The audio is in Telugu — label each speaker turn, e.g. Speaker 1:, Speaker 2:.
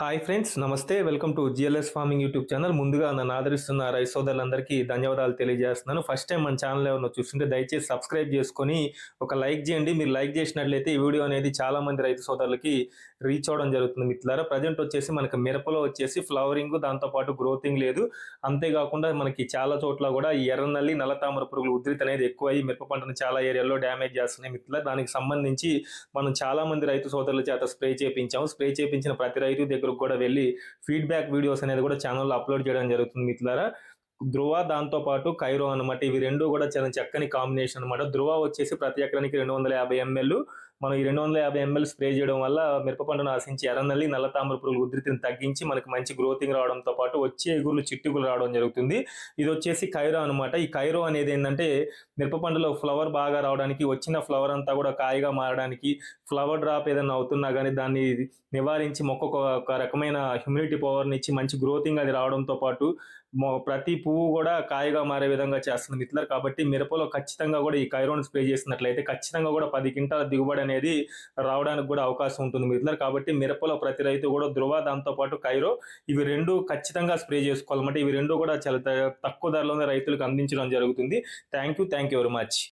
Speaker 1: Hi friends namaste. Welcome to GLS farming YouTube channel. ముందుగా నన్ను ఆదరిస్తున్న రైతు సోదరులందరికీ ధన్యవాదాలు తెలియజేస్తున్నాను. ఫస్ట్ టైం మన ఛానల్ ఏమన్నా చూస్తుంటే దయచేసి సబ్స్క్రైబ్ చేసుకొని ఒక లైక్ చేయండి. మీరు లైక్ చేసినట్లయితే ఈ వీడియో అనేది చాలా మంది రైతు సోదరులకి రీచ్ అవడం జరుగుతుంది మిత్రులారా. ప్రజెంట్ వచ్చేసి మనకి మిరపలో వచ్చేసి ఫ్లవరింగ్ దాంతోపాటు గ్రోతింగ్ లేదు. అంతేకాకుండా మనకి చాలా చోట్ల కూడా ఈ ఎర్రనల్లి నల్ల తామర పురుగులు ఉధృతి అనేది ఎక్కువ అయ్యి మిరప పంటను చాలా ఏరియాలో డ్యామేజ్ చేస్తున్నాయి మిత్రులారా. దానికి సంబంధించి మనం చాలా మంది రైతు సోదరుల చేత స్ప్రే చేయించాము స్ప్రే చేయించిన ప్రతి రైతు దగ్గర దగ్గరకు కూడా వెళ్ళి ఫీడ్బ్యాక్ వీడియోస్ అనేది కూడా ఛానల్లో అప్లోడ్ చేయడం జరుగుతుంది మిత్రులారా. ధ్రువ దాంతో పాటు కైరో అనమాట ఇవి రెండు కూడా చాలా చక్కని కాంబినేషన్ అనమాట ధ్రువ వచ్చేసి ప్రతి ఎకరానికి రెండు వందల యాభై ఎంఎల్. మనం ఈ రెండు వందల యాభై ఎంఎల్ స్ప్రే చేయడం వల్ల మిరప పంటను ఆశించి ఎర్రనల్లి నల్ల తామర పురుగుల ఉధృతిని తగ్గించి మనకి మంచి గ్రోతింగ్ రావడంతో పాటు వచ్చే ఎగురులు చిట్టుకులు రావడం జరుగుతుంది. ఇది వచ్చేసి కైరో అనమాట ఈ కైరో అనేది ఏంటంటే మిరప పంటలో ఫ్లవర్ బాగా రావడానికి వచ్చిన ఫ్లవర్ అంతా కూడా కాయగా మారడానికి ఫ్లవర్ డ్రాప్ ఏదైనా అవుతున్నా కానీ దాన్ని నివారించి మొక్కకు ఒక రకమైన హ్యూమిడిటీ పవర్ని ఇచ్చి మంచి గ్రోతింగ్ అది రావడంతో పాటు ప్రతి పువ్వు కూడా కాయగా మారే విధంగా చేస్తుంది మిత్లర్ కాబట్టి మిరపలో ఖచ్చితంగా కూడా ఈ కైరోన్ స్ప్రే చేసినట్లయితే ఖచ్చితంగా కూడా పది క్వింటాల దిగుబడి అనేది రావడానికి కూడా అవకాశం ఉంటుంది మిత్లర్ కాబట్టి మిరపలో ప్రతి రైతు కూడా ధృవ దాంతో పాటు కైరో ఇవి రెండు ఖచ్చితంగా స్ప్రే చేసుకోవాలన్నమాట. ఇవి రెండు కూడా చాలా తక్కువ ధరలోనే రైతులకు అందించడం జరుగుతుంది. Thank you thank you very much.